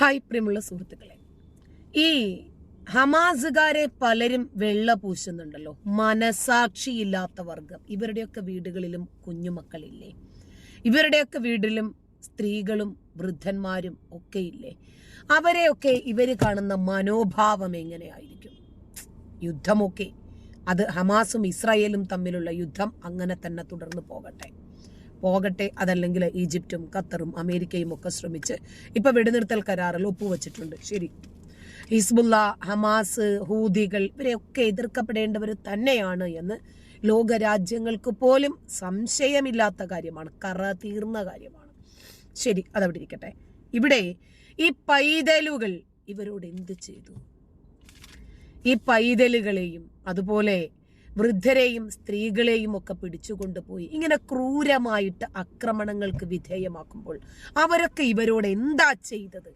Hi പ്രിയമുള്ള സുഹൃത്തുക്കളെ. ഈ ഹമാസുകാരെ പലരും വെള്ള പൂശുന്നുണ്ടല്ലോ. മനസാക്ഷിയില്ലാത്ത വർഗം. ഇവരുടെയൊക്കെ വീടുകളിലും കുഞ്ഞുമക്കളില്ലേ? ഇവരുടെയൊക്കെ വീട്ടിലും സ്ത്രീകളും വൃദ്ധന്മാരും ഒക്കെ ഇല്ലേ അവരെയൊക്കെ ഇവർ കാണുന്ന മനോഭാവം എങ്ങനെയായിരിക്കും? യുദ്ധമൊക്കെ. അത് ഹമാസും ഇസ്രായേലും തമ്മിലുള്ള യുദ്ധം അങ്ങനെ തന്നെ തുടർന്ന് പോകട്ടെ. പോകട്ടെ അതല്ലെങ്കിൽ ഈജിപ്തും ഖത്തറും അമേരിക്കയും ഒക്കെ ശ്രമിച്ച് ഇപ്പൊ വെടിനിർത്തൽ കരാറിൽ ഒപ്പുവെച്ചിട്ടുണ്ട്. ശരി. ഹിസ്ബുല്ല ഹമാസ് ഹൂദികൾ ഇവരെയൊക്കെ എതിർക്കപ്പെടേണ്ടവർ തന്നെയാണ് എന്ന് ലോകരാജ്യങ്ങൾക്ക് പോലും സംശയമില്ലാത്ത കാര്യമാണ്. കറ തീർന്ന കാര്യമാണ്. ശരി അതവിടെ ഇരിക്കട്ടെ. ഇവിടെ ഈ പൈതലുകൾ ഇവരോട് എന്ത് ചെയ്തു? ഈ പൈതലുകളെയും അതുപോലെ വൃദ്ധരെയും സ്ത്രീകളെയും ഒക്കെ പിടിച്ചുകൊണ്ടുപോയി. ഇങ്ങനെ ക്രൂരമായിട്ട് ആക്രമണങ്ങൾക്ക് വിധേയമാക്കുമ്പോൾ അവരൊക്കെ ഇവരോട് എന്താ ചെയ്തത്?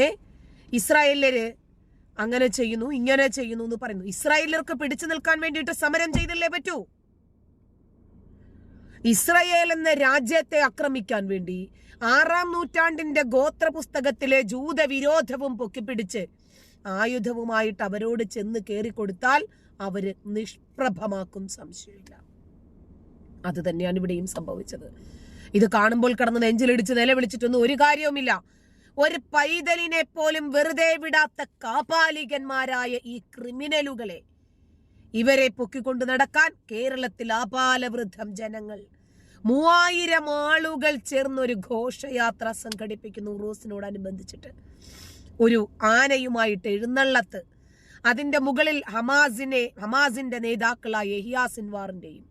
ഏ? ഇസ്രായേലര് അങ്ങനെ ചെയ്യുന്നു ഇങ്ങനെ ചെയ്യുന്നു എന്ന് പറയുന്നു. ഇസ്രായേലർക്ക് പിടിച്ചു നിൽക്കാൻ വേണ്ടിയിട്ട് സമരം ചെയ്തല്ലേ പറ്റൂ? ഇസ്രായേൽ എന്ന രാജ്യത്തെ ആക്രമിക്കാൻ വേണ്ടി ആറാം നൂറ്റാണ്ടിന്റെ ഗോത്ര പുസ്തകത്തിലെ ജൂതവിരോധവും പൊക്കിപ്പിടിച്ച് ആയുധവുമായിട്ട് അവരോട് ചെന്ന് കയറിക്കൊടുത്താൽ അവർ നിഷ്പ്രഭമാക്കും സംശയമില്ല. അത് തന്നെയാണ് ഇവിടെയും സംഭവിച്ചത്. ഇത് കാണുമ്പോൾ കടന്ന് നെഞ്ചിലിടിച്ച് നിലവിളിച്ചിട്ടൊന്നും ഒരു കാര്യവുമില്ല. ഒരു പൈതലിനെ പോലും വെറുതെ വിടാത്ത കാപാലികന്മാരായ ഈ ക്രിമിനലുകളെ. ഇവരെ പൊക്കിക്കൊണ്ട് നടക്കാൻ കേരളത്തിൽ ആപാലവൃദ്ധം ജനങ്ങൾ. മൂവായിരം ആളുകൾ ചേർന്നൊരു ഘോഷയാത്ര സംഘടിപ്പിക്കുന്നു റോസിനോടനുബന്ധിച്ചിട്ട്. ഒരു ആനയുമായിട്ട് എഴുന്നള്ളത്ത്. അതിന്റെ മുകളിൽ ഹമാസിനെ ഹമാസിന്റെ നേതാക്കളായ യഹിയാ സിൻവാറിന്റെയും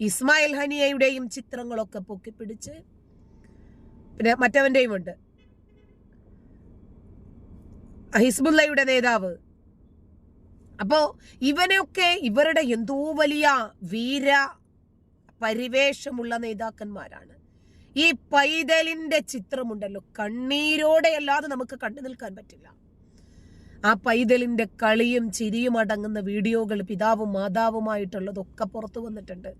ഇസ്മായിൽ ഹനിയയുടെയും ചിത്രങ്ങളൊക്കെ പൊക്കിപ്പിടിച്ച് പിന്നെ മറ്റവന്റെയും ഉണ്ട്. ഹിസ്ബുല്ലയുടെ നേതാവ്. അപ്പോ ഇവനൊക്കെ ഇവരുടെ എന്തോ വലിയ വീര പരിവേഷമുള്ള നേതാക്കന്മാരാണ്. ഈ പൈതലിന്റെ ചിത്രമുണ്ടല്ലോ. കണ്ണീരോടെ അല്ലാതെ നമുക്ക് കണ്ടു നിൽക്കാൻ പറ്റില്ല. ആ പൈതലിന്റെ കളിയും ചിരിയും അടങ്ങുന്ന വീഡിയോകൾ പിതാവും മാതാവുമായിട്ടുള്ളതൊക്കെ പുറത്തു വന്നിട്ടുണ്ട്.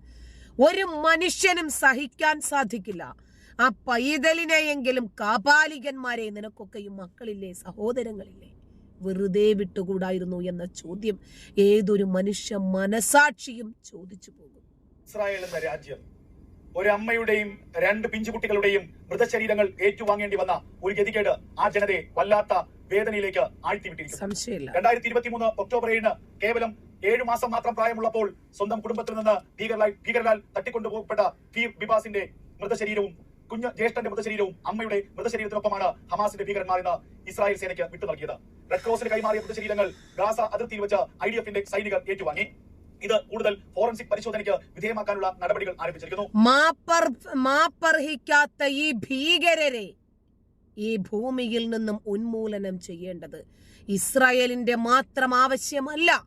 ഒരു മനുഷ്യനും സഹിക്കാൻ സാധിക്കില്ല. ആ പൈതലിനെയെങ്കിലും കാപാലികന്മാരെ നിനക്കൊക്കെയും മക്കളില്ലേ സഹോദരങ്ങളില്ലേ? വെറുതെ വിട്ടുകൂടായിരുന്നു എന്ന ചോദ്യം ഏതൊരു മനുഷ്യ മനസാക്ഷിയും ചോദിച്ചു പോകും. ഇസ്രായേൽ എന്ന രാജ്യം ഒരു അമ്മയുടെയും രണ്ട് പിഞ്ചുകുട്ടികളുടെയും മൃതശരീരങ്ങൾ ഏറ്റുവാങ്ങേണ്ടി വന്ന ഒരു ഗതികേട് ആ ജനതയെ വല്ലാത്ത വേദനയിലേക്ക് ആഴ്ത്തിവിട്ടിരിക്കുന്നു. രണ്ടായിരത്തി ഇരുപത്തി മൂന്ന് ഒക്ടോബർ ഏഴിന് കേവലം ഏഴു മാസം മാത്രം പ്രായമുള്ളപ്പോൾ സ്വന്തം കുടുംബത്തിൽ നിന്ന് ഭീകരലാൽ ഭീകരലാൽ തട്ടിക്കൊണ്ടുപോകപ്പെട്ട പി ബിബാസിന്റെ മൃതശരീരവും കുഞ്ഞ് ജ്യേഷ്ഠന്റെ മൃതശരീരവും അമ്മയുടെ മൃതശരീരത്തിനൊപ്പമാണ് ഹമാസിന്റെ ഭീകരന്മാർ ഇന്ന് ഇസ്രായേൽ സേനയ്ക്ക് വിട്ടു നൽകിയത്. റെഡ് ക്രോസിന് കൈമാറിയ മൃതശരീരങ്ങൾ ഗാസ അതിർത്തിയിൽ വെച്ച് ഐ ഡി എഫിന്റെ സൈനികർ ഏറ്റുവാങ്ങി. ഇത് കൂടുതൽ ഫോറൻസിക് പരിശോധനയ്ക്ക് വിധേയമാക്കാനുള്ള നടപടികൾ ആരംഭിച്ചിരിക്കുന്നു. മാപ്പർ മാപ്പർഹിക്കാത്ത ഈ ഭീകരരെ ഈ ഭൂമിയിൽ നിന്നും ഉന്മൂലനം ചെയ്യേണ്ടത് ഇസ്രായേലിന്റെ മാത്രം ആവശ്യമല്ല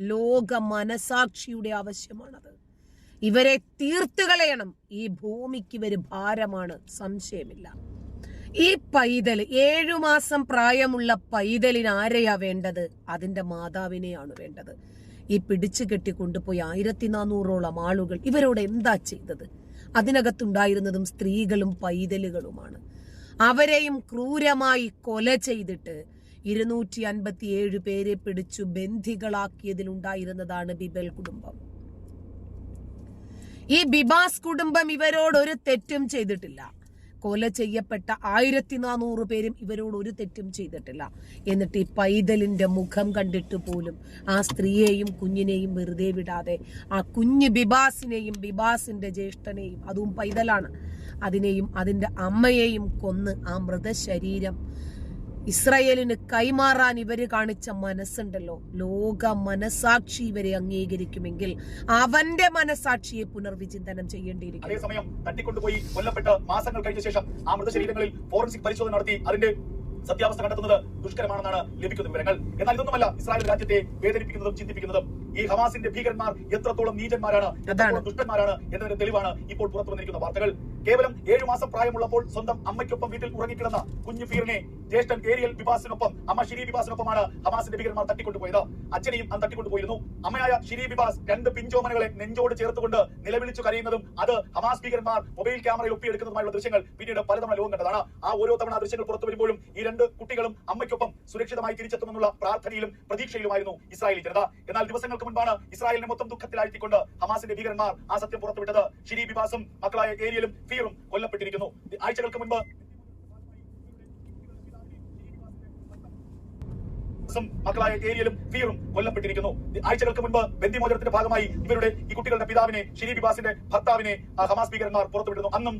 ലോക മനസാക്ഷിയുടെ ആവശ്യമാണത്. ഇവരെ തീർത്തു കളയണം. ഈ ഭൂമിക്ക് ഇവർ ഭാരമാണ് സംശയമില്ല. ഈ പൈതൽ ഏഴു മാസം പ്രായമുള്ള പൈതലിന് ആരെയാ വേണ്ടത്? അതിന്റെ മാതാവിനെയാണ് വേണ്ടത്. ഈ പിടിച്ചു കെട്ടി കൊണ്ടുപോയി ആയിരത്തി നാനൂറോളം ആളുകൾ ഇവരോട് എന്താ ചെയ്തത്? അതിനകത്തുണ്ടായിരുന്നതും സ്ത്രീകളും പൈതലുകളുമാണ്. അവരെയും ക്രൂരമായി കൊല ചെയ്തിട്ട് ഇരുന്നൂറ്റി അൻപത്തിയേഴ് പേരെ പിടിച്ചു ബന്ധികളാക്കിയതിലുണ്ടായിരുന്നതാണ് ബിബൽ കുടുംബം. ഈ ബിബാസ് കുടുംബം ഇവരോട് ഒരു തെറ്റും ചെയ്തിട്ടില്ല. കൊല ചെയ്യപ്പെട്ട ആയിരത്തി നാനൂറ് പേരും ഇവരോട് ഒരു തെറ്റും ചെയ്തിട്ടില്ല. എന്നിട്ട് ഈ പൈതലിന്റെ മുഖം കണ്ടിട്ട് പോലും ആ സ്ത്രീയെയും കുഞ്ഞിനെയും വെറുതെ വിടാതെ ആ കുഞ്ഞ് ബിബാസിനെയും ബിബാസിന്റെ ജ്യേഷ്ഠനെയും അതും പൈതലാണ് അതിനെയും അതിന്റെ അമ്മയെയും കൊന്ന് ആ മൃതശരീരം ഇസ്രായേലിന് കൈമാറാൻ ഇവർ കാണിച്ച മനസ്സുണ്ടല്ലോ. ലോക മനസാക്ഷി ഇവരെ അംഗീകരിക്കുമെങ്കിൽ അവന്റെ മനസാക്ഷിയെ പുനർവിചിന്തനം ചെയ്യേണ്ടിയിരിക്കും അതേസമയം തട്ടിക്കൊണ്ടുപോയി കൊല്ലപ്പെട്ട് മാസങ്ങൾ കഴിഞ്ഞ ശേഷം ആ മൃതശരീരങ്ങളിൽ ഫോറൻസിക് പരിശോധന നടത്തി അതിന്റെ സത്യാവസ്ഥ കണ്ടെത്തുന്നത് ദുഷ്കരമാണെന്നാണ് ലഭിക്കുന്ന വിവരങ്ങൾ. എന്നാൽ ഇതൊന്നുമല്ല ഇസ്രായേൽ രാജ്യത്തെ വേദനിപ്പിക്കുന്നതും ചിന്തിപ്പിക്കുന്നതും. ഈ ഹമാസിന്റെ ഭീകരന്മാർ എത്രത്തോളം നീചന്മാരാണ് എത്രത്തോളം ദുഷ്ടന്മാരാണ് എന്നതിന്റെ തെളിവാണ് ഇപ്പോൾ പുറത്തു വന്നിരിക്കുന്ന വാർത്തകൾ. കേവലം ഏഴു മാസം പ്രായമുള്ളപ്പോൾ സ്വന്തം അമ്മയ്ക്കൊപ്പം വീട്ടിൽ ഉറങ്ങിക്കിടന്ന കുഞ്ഞു ഫീറിനെ ജ്യേഷ്ഠൻ ഏരിയൽ ബിബാസിനൊപ്പം അമ്മ ഷിരി ബിബാസിനൊപ്പമാണ് ഹമാസിന്റെ ഭീകരന്മാർ തട്ടിക്കൊണ്ടുപോയത്. അച്ഛനെയും അന്ന് തട്ടിക്കൊണ്ടുപോയിരുന്നു. അമ്മയായ ഷിരി ബിബാസ് രണ്ട് പിഞ്ചോമനകളെ നെഞ്ചോട് ചേർത്തുകൊണ്ട് നിലവിളിച്ചു കരയുന്നതും അത് ഹമാസ് ഭീകരന്മാർ മൊബൈൽ ക്യാമറയിൽ ഒപ്പിയെടുക്കുന്നതുമായുള്ള ദൃശ്യങ്ങൾ പിന്നീട് പലതവണ ലോകം കണ്ടതാണ്. ആ ഓരോ തവണ ദൃശ്യങ്ങൾ പുറത്തു വരുമ്പോഴും ഈ രണ്ട് കുട്ടികളും അമ്മയ്ക്കൊപ്പം സുരക്ഷിതമായി തിരിച്ചെത്തുമെന്നുള്ള പ്രാർത്ഥനയിലും പ്രതീക്ഷയിലുമായിരുന്നു ഇസ്രായേലി ജനത. എന്നാൽ ദിവസങ്ങൾക്ക് മുൻപാണ് ഇസ്രായേലിനെ മൊത്തം ദുഃഖത്തിലാഴ്ത്തിക്കൊണ്ട് ഹമാസിന്റെ ഭീകരന്മാർ ആ സത്യം പുറത്തുവിട്ടത്. ഷിരി ബിബാസും മക്കളായ ഏരിയലും ഫീറും കൊല്ലപ്പെട്ടിരിക്കുന്നു. ആഴ്ചകൾക്ക് മുൻപ് ും മക്കളായ ഏരിയലും ഫീറും കൊല്ലപ്പെട്ടിരിക്കുന്നു. ആഴ്ചകൾക്ക് മുൻപ് ബന്ദിമോചനത്തിന്റെ ഭാഗമായി ഇവരുടെ ഈ കുട്ടികളുടെ പിതാവിനെ ഷിരി ബിബാസിന്റെ ഭർത്താവിനെ ഹമാസ് ഭീകരന്മാർ പുറത്തുവിടുന്നു അന്നും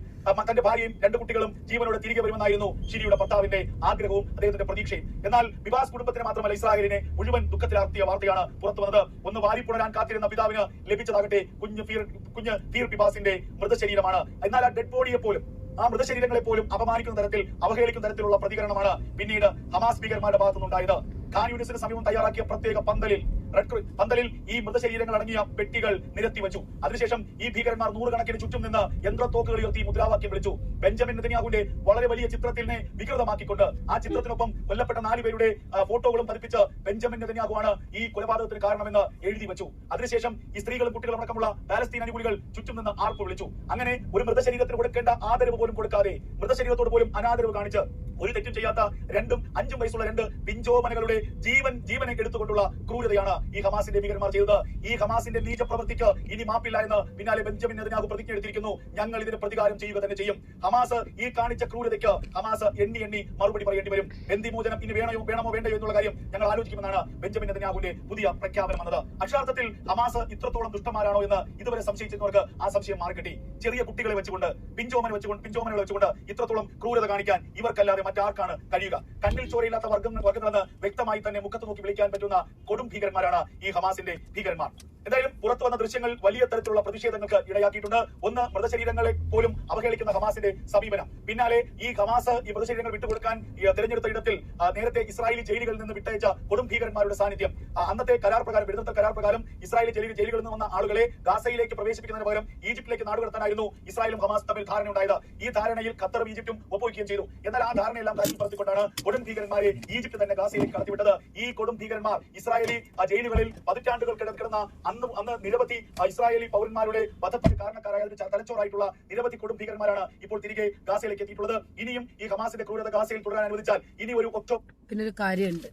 തന്റെ ഭാര്യയും രണ്ട് കുട്ടികളും ജീവനോട് തിരികെ വരുമെന്നായിരുന്നു ഷിരിയുടെ ഭർത്താവിന്റെ ആഗ്രഹവും അദ്ദേഹത്തിന്റെ പ്രതീക്ഷയും. എന്നാൽ ബിബാസ് കുടുംബത്തിന് മാത്രമല്ല ഇസ്രായേലിനെ മുഴുവൻ ദുഃഖത്തിലാർത്തിയ വാർത്തയാണ് പുറത്തു വന്നത്. ഒന്ന് വാരിപ്പുണരാൻ കാത്തിരുന്ന പിതാവിന് ലഭിച്ചതാകട്ടെ കുഞ്ഞ് ഫീർ കുഞ്ഞ് ഫീർ ബിബാസിന്റെ മൃതശരീരമാണ്. എന്നാൽ ആ ഡെഡ് ബോഡിയെ പോലും ആ മൃതശരീരങ്ങളെ പോലും അപമാനിക്കുന്ന തരത്തിൽ അവഹേളിക്കുന്ന തരത്തിലുള്ള പ്രതികരണമാണ് പിന്നീട് ഹമാസ് ഭീകരന്മാരുടെ ഭാഗത്തുനിന്നുണ്ടായത്. ഖാൻ യൂണിസിന് സമീപം തയ്യാറാക്കിയ പ്രത്യേക പന്തലിൽ റെഡ് പന്തലിൽ ഈ മൃതശരീരങ്ങൾ അടങ്ങിയ പെട്ടികൾ നിരത്തി വെച്ചു. അതിനുശേഷം ഈ ഭീകരന്മാർ നൂറുകണക്കിന് ചുറ്റും നിന്ന് യന്ത്രത്തോക്കുകൾ ഉയർത്തി മുദ്രാവാക്യം വിളിച്ചു. ബെഞ്ചമിൻ നെതന്യാഹുവിന്റെ വളരെ വലിയ ചിത്രത്തിനെ വികൃതമാക്കിക്കൊണ്ട് ആ ചിത്രത്തിനൊപ്പം കൊല്ലപ്പെട്ട നാലുപേരുടെ പേരുടെ ഫോട്ടോകളും പതിപ്പിച്ച് ബെഞ്ചമിൻ നെതന്യാഹുവാണ് ഈ കൊലപാതകത്തിന് കാരണമെന്ന് എഴുതി വെച്ചു. അതിനുശേഷം ഈ സ്ത്രീകളും കുട്ടികളും അടക്കമുള്ള പാലസ്തീൻ അനുകൂലികൾ ചുറ്റും നിന്ന് ആർപ്പ് വിളിച്ചു. അങ്ങനെ ഒരു മൃതശരീരത്തിന് കൊടുക്കേണ്ട ആദരവ് പോലും കൊടുക്കാതെ മൃതശരീരത്തോട് പോലും അനാദരവ് കാണിച്ച് ഒരു തെറ്റും ചെയ്യാത്ത രണ്ടും അഞ്ചും വയസ്സുള്ള രണ്ട് പിഞ്ചോമനകളുടെ ജീവൻ ജീവനെ എടുത്തുകൊണ്ടുള്ള ക്രൂരതയാണ് ഈ ഹമാസിന്റെ ഭീകരന്മാർ ചെയ്തത്. ഈ ഹമാസിന്റെ നീച പ്രവൃത്തിക്ക് ഇനി മാപ്പില്ല എന്ന് പിന്നാലെ ബെഞ്ചമിൻ നെതന്യാഹു പ്രതിജ്ഞ എടുത്തിരിക്കുന്നു ഞങ്ങൾ ഇതിന് പ്രതികാരം ചെയ്യുക തന്നെ ചെയ്യും. ഹമാസ് ഈ കാണിച്ച ക്രൂരതയ്ക്ക് ഹമാസ് എണ്ണി എണ്ണി മറുപടി പറയേണ്ടി വരും. ബന്ധിമോചനം ഇനി വേണോ വേണമോ വേണ്ടയോ എന്നുള്ള കാര്യം ഞങ്ങൾ ആലോചിക്കുമെന്നാണ് ബെഞ്ചമിൻ നെതന്യാഹുവിന്റെ പുതിയ പ്രഖ്യാപനം വന്നത്. അക്ഷരാർത്ഥത്തിൽ ഹമാസ് ഇത്രത്തോളം ദുഷ്ടന്മാരാണോ എന്ന് ഇതുവരെ സംശയിച്ചിരുന്നവർക്ക് ആ സംശയം മാറിക്കിട്ടി. ചെറിയ കുട്ടികളെ വെച്ചുകൊണ്ട് പിഞ്ചോമനെ വെച്ചുകൊണ്ട് പിഞ്ചോമനെ വെച്ചുകൊണ്ട് ഇത്രത്തോളം ക്രൂരത കാണിക്കാൻ ഇവർക്കല്ലാതെ മറ്റാർക്കാണ് കഴിയുക? കണ്ണിൽ ചോരയില്ലാത്ത വർഗം വർഗങ്ങളെന്ന് വ്യക്തമായി തന്നെ മുഖത്ത് നോക്കി വിളിക്കാൻ പറ്റുന്ന കൊടും ഭീകരന്മാരാണ് ഈ ഹമാസിന്റെ ഭീകരന്മാർ. എന്തായാലും പുറത്തു വന്ന ദൃശ്യങ്ങൾ വലിയ തരത്തിലുള്ള പ്രതിഷേധങ്ങൾക്ക് ഇടയാക്കിയിട്ടുണ്ട്. ഒന്ന് മൃതശരീരങ്ങളെ പോലും അവഹേളിക്കുന്ന ഹമാസിന്റെ സമീപനം. പിന്നാലെ ഈ ഹമാസ് ഈ മൃതശരീരങ്ങൾ വിട്ടുകൊടുക്കാൻ തിരഞ്ഞെടുത്ത ഇടത്തിൽ നേരത്തെ ഇസ്രായേലി ജയിലുകളിൽ നിന്ന് വിട്ടയച്ച കൊടും ഭീകരന്മാരുടെ സാന്നിധ്യം. അന്നത്തെ കരാർ പ്രകാരം വിരുദ്ധ കരാർ പ്രകാരം ഇസ്രായേലി ജയിലിൽ ജയിലുകളിൽ നിന്ന് വന്ന ആളുകളെ ഗാസയിലേക്ക് പ്രവേശിപ്പിക്കുന്നതിന് പകരം ഈജിപ്തിലേക്ക് നാടുകടത്താനായിരുന്നു ഇസ്രായേലും ഹമാസ് തമ്മിൽ ധാരണയുണ്ടായത്. ഈ ധാരണയിൽ ഖത്തറും ഈജിപ്തും ഒപ്പുവയ്ക്കുകയും ചെയ്തു. എന്നാൽ ആ ധാരണയെല്ലാം കാര്യം പറഞ്ഞുകൊണ്ടാണ് കൊടും ഭീകരന്മാരെ ഈജിപ്ത് തന്നെ ഗാസയിലേക്ക് കടത്തിവിട്ടത്. ഈ കൊടും ഭീകരന്മാർ ഇസ്രായേലി ജയിലുകളിൽ പതിറ്റാണ്ടുകൾ കിടക്കുന്ന അന്ന് അന്ന് നിരവധി ഇസ്രായേലി പൗരന്മാരുടെ വധത്തിന് കാരണക്കാരായ തലച്ചോറായിട്ടുള്ള നിരവധി കൊടും ഭീകരന്മാരാണ് ഇപ്പോൾ തിരികെ ഗാസയിലേക്ക് എത്തിയിട്ടുള്ളത്. ഇനിയും ഈ ഹമാസിന്റെ ക്രൂരത ഗാസയിൽ തുടരാൻ അനുവദിച്ചാൽ ഇനി ഒരു ഒക്ടോബർ പിന്നെ ഒരു കാര്യമുണ്ട്.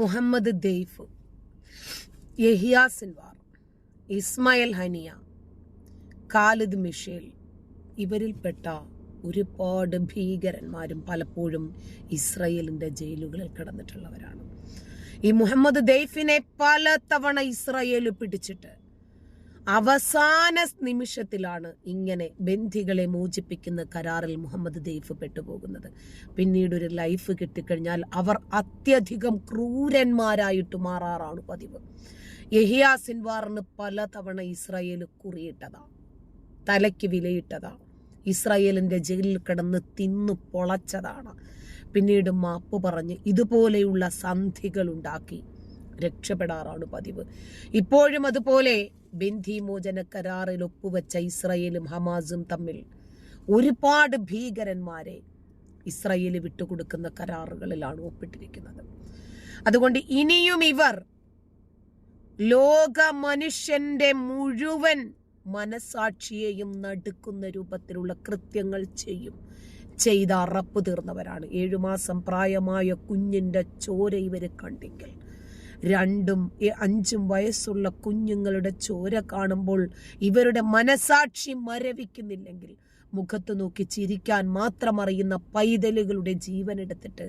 Mohammed Deif Yahya Sinwar Ismail Haniyeh Khalid Mishal ഇവരിൽപ്പെട്ട ഒരുപാട് ഭീകരന്മാരും പലപ്പോഴും ഇസ്രയേലിന്റെ ജയിലുകളിൽ കിടന്നിട്ടുള്ളവരാണ്. ഈ മുഹമ്മദ് ദൈഫിനെ പല തവണ ഇസ്രയേൽ പിടിച്ചിട്ട് അവസാന നിമിഷത്തിലാണ് ഇങ്ങനെ ബന്ധികളെ മോചിപ്പിക്കുന്ന കരാറിൽ മുഹമ്മദ് ദൈഫ് പെട്ടുപോകുന്നത്. പിന്നീട് ഒരു ലൈഫ് കിട്ടിക്കഴിഞ്ഞാൽ അവർ അത്യധികം ക്രൂരന്മാരായിട്ട് മാറാറാണ് പതിവ്. യഹിയ സിൻവാറിന് പലതവണ ഇസ്രയേൽ കുറിയിട്ടതാണ് തലയ്ക്ക് വിലയിട്ടതാ ഇസ്രായേലിന്റെ ജയിലിൽ കിടന്ന് തിന്നു പൊളച്ചതാണ്. പിന്നീട് മാപ്പ് പറഞ്ഞ് ഇതുപോലെയുള്ള സന്ധികൾ ഉണ്ടാക്കി. രക്ഷപ്പെടാറാണ് പതിവ്. ഇപ്പോഴും അതുപോലെ ബന്ധിമോചന കരാറിൽ ഒപ്പുവെച്ച ഇസ്രയേലും ഹമാസും തമ്മിൽ ഒരുപാട് ഭീകരന്മാരെ ഇസ്രയേൽ വിട്ടുകൊടുക്കുന്ന കരാറുകളിലാണ് ഒപ്പിട്ടിരിക്കുന്നത്. അതുകൊണ്ട് ഇനിയും ഇവർ ലോക മനുഷ്യന്റെ മുഴുവൻ മനസാക്ഷിയെയും നടുക്കുന്ന രൂപത്തിലുള്ള കൃത്യങ്ങൾ ചെയ്യും. ചെയ്ത അറപ്പ് തീർന്നവരാണ്. ഏഴുമാസം പ്രായമായ കുഞ്ഞിന്റെ ചോര ഇവർ കണ്ടെങ്കിൽ രണ്ടും അഞ്ചും വയസ്സുള്ള കുഞ്ഞുങ്ങളുടെ ചോര കാണുമ്പോൾ ഇവരുടെ മനസാക്ഷി മരവിക്കുന്നില്ലെങ്കിൽ മുഖത്ത് നോക്കി ചിരിക്കാൻ മാത്രം അറിയുന്ന പൈതലുകളുടെ ജീവൻ എടുത്തിട്ട്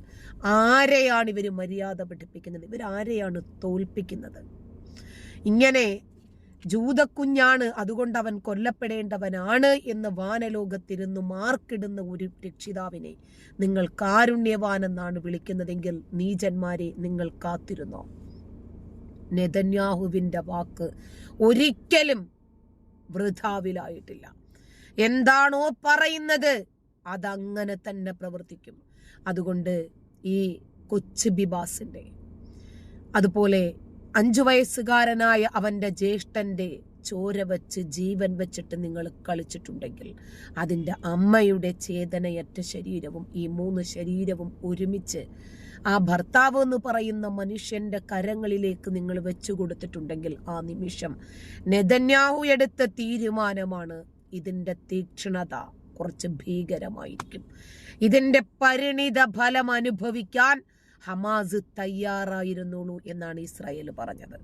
ആരെയാണ് ഇവർ മര്യാദ പഠിപ്പിക്കുന്നത്? ഇവരാരെയാണ് തോൽപ്പിക്കുന്നത്? ഇങ്ങനെ ജൂതക്കുഞ്ഞാണ് അതുകൊണ്ട് അവൻ കൊല്ലപ്പെടേണ്ടവനാണ് എന്ന് വാനലോകത്തിരുന്ന് മാർക്കിടുന്ന ഒരു രക്ഷിതാവിനെ. നിങ്ങൾ കാരുണ്യവാനെന്നാണ് വിളിക്കുന്നതെങ്കിൽ നീചന്മാരെ നിങ്ങൾ കാത്തിരുന്നോ. നെതന്യാഹുവിന്റെ വാക്ക് ഒരിക്കലും വൃഥാവിലായിട്ടില്ല. എന്താണോ പറയുന്നത് അതങ്ങനെ തന്നെ പ്രവർത്തിക്കും. അതുകൊണ്ട് ഈ കൊച്ചു ബിബാസിന്റെ അതുപോലെ അഞ്ചു വയസ്സുകാരനായ അവന്റെ ജ്യേഷ്ഠന്റെ ചോര വച്ച് ജീവൻ വെച്ചിട്ട് നിങ്ങൾ കളിച്ചിട്ടുണ്ടെങ്കിൽ അതിന്റെ അമ്മയുടെ ചേതനയറ്റ ശരീരവും ഈ മൂന്ന് ശരീരവും ഒരുമിച്ച് ആ ഭർത്താവ് എന്ന് പറയുന്ന മനുഷ്യന്റെ കരങ്ങളിലേക്ക് നിങ്ങൾ വെച്ചു കൊടുത്തിട്ടുണ്ടെങ്കിൽ ആ നിമിഷം നെതന്യാഹു എടുത്ത തീരുമാനമാണ് ഇതിന്റെ തീക്ഷ്ണത കുറച്ച് ഭീകരമായിരിക്കും. ഇതിന്റെ പരിണിത ഫലം അനുഭവിക്കാൻ ഹമാസ് തയ്യാറായിരുന്നുള്ളൂ എന്നാണ് ഇസ്രായേൽ പറഞ്ഞത്.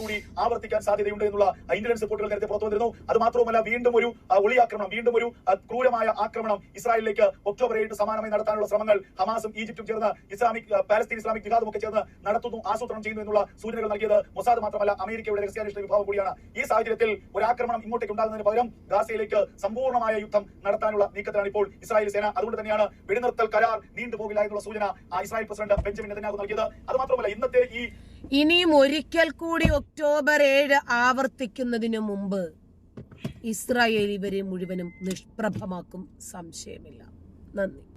കൂടി ആവർത്തിക്കാൻ സാധ്യതയുണ്ട് എന്നുള്ള ഇന്റലിജൻസ് റിപ്പോർട്ടുകൾ നേരത്തെ പുറത്തു വന്നിരുന്നു. അത് മാത്രവുമല്ല വീണ്ടും ഒരു ഒളി ആക്രമണം വീണ്ടും ഒരു ക്രൂരമായ ആക്രമണം ഇസ്രായേലിലേക്ക് ഒക്ടോബർ ഏഴ് സമാനമായി നടത്താനുള്ള ശ്രമങ്ങൾ ഹമാസും ഈജിപ്തും ചേർന്ന് ഇസ്ലാമിക് പാലസ്തീൻ ഇസ്ലാമിക് ജിഹാദും ഒക്കെ ചേർന്ന് നടത്തുന്നു ആസൂത്രണം ചെയ്യുന്നു എന്നുള്ള സൂചനകൾ നൽകിയത് മൊസാദ് മാത്രമല്ല അമേരിക്കയുടെ രഹസ്യാന്വേഷണ വിഭാഗം കൂടിയാണ്. ഈ സാഹചര്യത്തിൽ ഒരു ആക്രമണം ഇങ്ങോട്ടേക്ക് ഉണ്ടാകുന്നതിന് പകരം ഗാസയിലേക്ക് സമ്പൂർണമായ യുദ്ധം നടത്താനുള്ള നീക്കത്തിലാണ് ഇപ്പോൾ ഇസ്രായേൽ സേന. അതുകൊണ്ട് തന്നെയാണ് വെടിനിർത്തൽ കരാർ നീണ്ടുപോകില്ല എന്നുള്ള സൂചന ഇസ്രായേൽ പ്രസിഡന്റ് ഇന്നത്തെ ഈ ഇനിയും ഒരിക്കൽ കൂടി ഒക്ടോബർ ഏഴ് ആവർത്തിക്കുന്നതിനു മുമ്പ് ഇസ്രായേൽ ഇവരെ മുഴുവനും നിഷ്പ്രഭമാക്കും. സംശയമില്ല. നന്ദി.